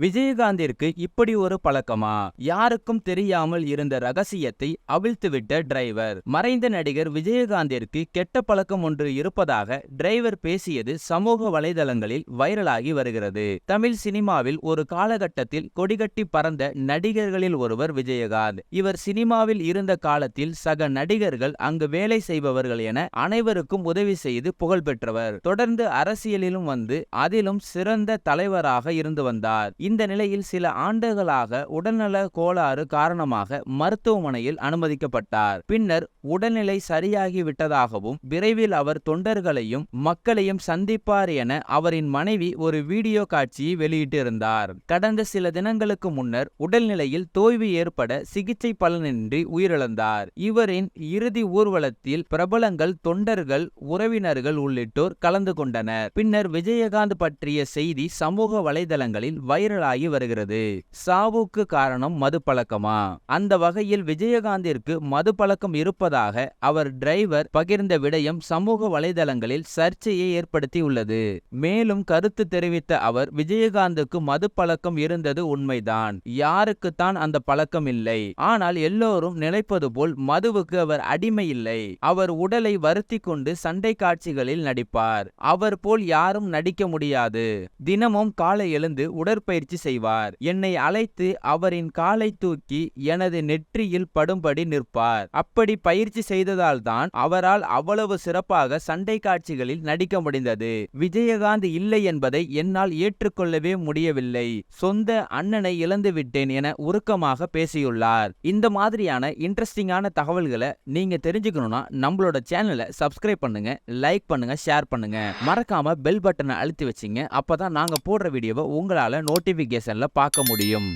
விஜயகாந்திற்கு இப்படி ஒரு பழக்கமா? யாருக்கும் தெரியாமல் இருந்த ரகசியத்தை அவிழ்த்துவிட்ட டிரைவர். மறைந்த நடிகர் விஜயகாந்திற்கு கெட்ட பழக்கம் ஒன்று இருப்பதாக டிரைவர் பேசியது சமூக வலைதளங்களில் வைரலாகி வருகிறது. தமிழ் சினிமாவில் ஒரு காலகட்டத்தில் கொடிகட்டி பறந்த நடிகர்களில் ஒருவர் விஜயகாந்த். இவர் சினிமாவில் இருந்த காலத்தில் சக நடிகர்கள் அங்கு வேலை செய்பவர்கள் என அனைவருக்கும் உதவி செய்து புகழ் பெற்றவர் தொடர்ந்து அரசியலிலும் வந்து அதிலும் சிறந்த தலைவராக இருந்து வந்தார். இந்த நிலையில் சில ஆண்டுகளாக உடல்நல கோளாறு காரணமாக மருத்துவமனையில் அனுமதிக்கப்பட்டார். பின்னர் உடல்நிலை சரியாகிவிட்டதாகவும் விரைவில் அவர் தொண்டர்களையும் மக்களையும் சந்திப்பார் என அவரின் மனைவி ஒரு வீடியோ காட்சியை வெளியிட்டிருந்தார். கடந்த சில தினங்களுக்கு முன்னர் உடல்நிலையில் தோய்வு ஏற்பட சிகிச்சை பலனின்றி உயிரிழந்தார். இவரின் இறுதி ஊர்வலத்தில் பிரபலங்கள் தொண்டர்கள் உறவினர்கள் உள்ளிட்டோர் கலந்து கொண்டனர். பின்னர் விஜயகாந்த் பற்றிய செய்தி சமூக வலைதளங்களில் வைரலாகி வருகிறது. சாவுக்கு காரணம் மது பழக்கமா அந்த வகையில் விஜயகாந்திற்கு மது பழக்கம் இருப்பதாக அவர் டிரைவர் பகிர்ந்த விடயம் சமூக வலைதளங்களில் சர்ச்சையை ஏற்படுத்தியுள்ளது. மேலும் கருத்து தெரிவித்த அவர் விஜயகாந்துக்கு மது பழக்கம் இருந்தது உண்மைதான். யாருக்குத்தான் அந்த பழக்கம் இல்லை. ஆனால் எல்லோரும் நினைப்பது போல் மதுவுக்கு அவர் அடிமை இல்லை. அவர் உடலை வருத்தி கொண்டு சண்டை காட்சிகளில் நடிப்பார். அவர் போல் யாரும் நடிக்க முடியாது. தினமும் காலை எழுந்து உடற்பயிற்சி செய்வார். என்னை அழைத்து அவரின் காலை தூக்கி எனது நெற்றியில் படும்படி நிற்பார். அப்படி பயிற்சி செய்ததால் தான் அவரால் அவ்வளவு சிறப்பாக சண்டை காட்சிகளில் நடிக்க முடிந்தது. விஜயகாந்த் இல்லை என்பதை என்னால் ஏற்றுக்கொள்ளவே முடியவில்லை. சொந்த அண்ணனை இழந்து விட்டேன் என உருக்கமாக பேசியுள்ளார். இந்த மாதிரியான இன்ட்ரெஸ்டிங்கான தகவல்களை நீங்க தெரிஞ்சுக்கணும்னா நம்மளோட சேனலை சப்ஸ்கிரைப் பண்ணுங்க லைக் பண்ணுங்க ஷேர் பண்ணுங்க. மறக்காம பெல் பட்டனை அழுத்தி வச்சுங்க. அப்பதான் நாங்க போடுற வீடியோவை உங்களால நோட்டிபிகேஷன்ல பார்க்க முடியும்.